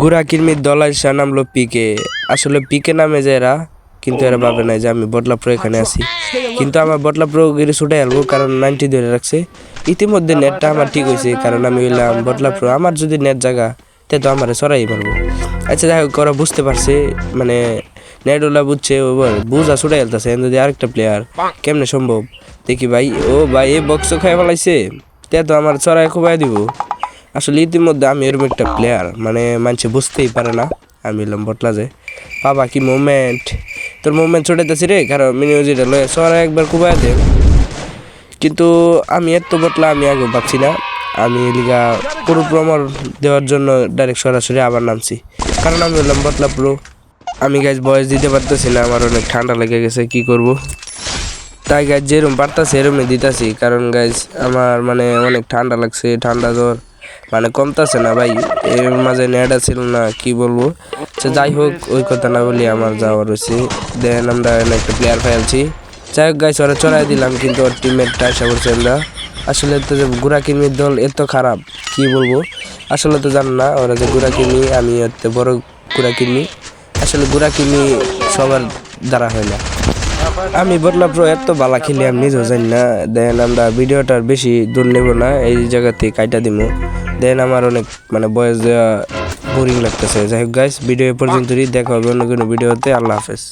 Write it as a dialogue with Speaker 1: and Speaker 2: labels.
Speaker 1: গুড়া কিরমির দলাইশা নামলো পিকে। আসলে পিকে নামে যে এরা, কিন্তু এরা ভাবে নাই যে আমি বটলা প্রো এখানে আছি। কিন্তু আমার বটলা প্রো গিরে ছুটে আসব কারণ নাইনটি ধরে রাখছে। ইতিমধ্যে নেটটা আমার ঠিক হয়েছে, কারণ আমি হইলাম বটলা প্রো আমার যদি নেট জায়গা তে তো আমার সরাই পারব আচ্ছা যাই হোক, ওরা বুঝতে পারছে মানে নেট ওলা বুঝছে ওবার বুঝা ছুটে গেলতেছে যদি আরেকটা প্লেয়ার কেমনে সম্ভব? দেখি ভাই, ও ভাই, এ বক্স খাই ফেলাইছে। তে তো আমার চড়াই খুবাই দিব। আসলে ইতিমধ্যে আমি এরকম একটা প্লেয়ার মানে মানুষে বুঝতেই পারে না। আমি এলাম বটলা যে, বাবা, কি মুভমেন্ট তোর মুভমেন্ট ছুটাইতেছি রে, কারণ মিনিউজিটা লয়ে সরা একবার কুবাই দে কিন্তু আমি এত বটলা আমি আগে ভাবছি না। আমি লিগা পুরো প্রমর দেওয়ার জন্য ডাইরেক্ট সরাসরি আবার নামছি। কারণ আমি বললাম বটলা পুরো আমি গাছ বয়স দিতে পারতেছি না, আমার অনেক ঠান্ডা লেগে গেছে, কি করব? তাই গাছ যেরকম পারতাছি, এরমই দিতাছি। কারণ গাছ আমার মানে অনেক ঠান্ডা লাগছে, ঠান্ডা জ্বর। মানে কমতেছে না ভাই, এর মাঝে নেডা ছিল না, কি বলব? সে যাই হোক, ওই কথা না বলি আমার যাওয়া রয়েছে দেন আমরা একটা প্লেয়ার ফেলছি। যাই হোক গাছ ওরা চড়াই দিলাম, কিন্তু ওর টিমমেটটা আশা করছি আমরা। আসলে তো যে গুড়া কিমির দল, এত খারাপ, কি বলব? আসলে তো জান না, ওরা যে গুড়া কিমি আমি এত বড় গুড়া কিমি আসলে গুড়া কিমি সবার দ্বারা হয় না। আমি বললাম ব্রো এত বালা খেলি, আমি নিজেও জানি না। দেন আমরা ভিডিওটার বেশি দূর নেব না, এই জায়গাতে কাইটা দিব দেন আমার অনেক মানে বয়স দেওয়া বোরিং লাগতেছে। যাই হোক গাইস ভিডিও পর্যন্তই। দেখা হবে অন্য কোনো ভিডিওতে আল্লাহ হাফেজ।